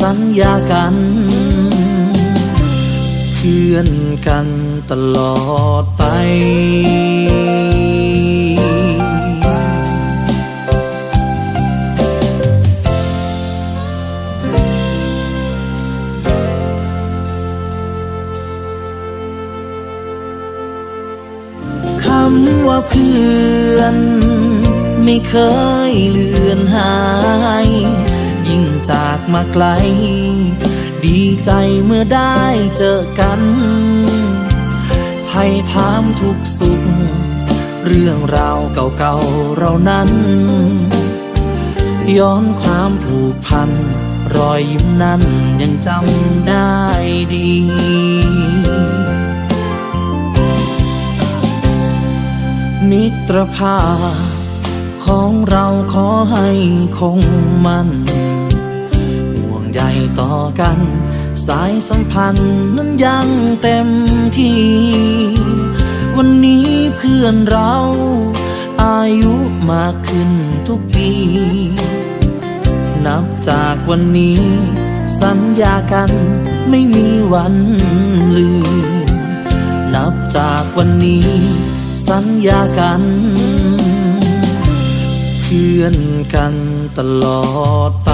สัญญากัน เพื่อนกันตลอดไปคำว่าเพื่อน ไม่เคยเลือนหาย จากมาไกล ดีใจเมื่อได้เจอกัน ไทยถามทุกสุข เรื่องราวเก่าๆเรานั้น ย้อนความผูกพัน รอยยิ้มนั้นยังจำได้ดีมิตรภาพของเราขอให้คงมัน ห่วงใยต่อกัน สายสัมพันธ์นั้นยังเต็มที่ วันนี้เพื่อนเรา อายุมากขึ้นทุกปี นับจากวันนี้ สัญญากันไม่มีวันลืม นับจากวันนี้ สัญญากัน พื่อนกันตลอดไป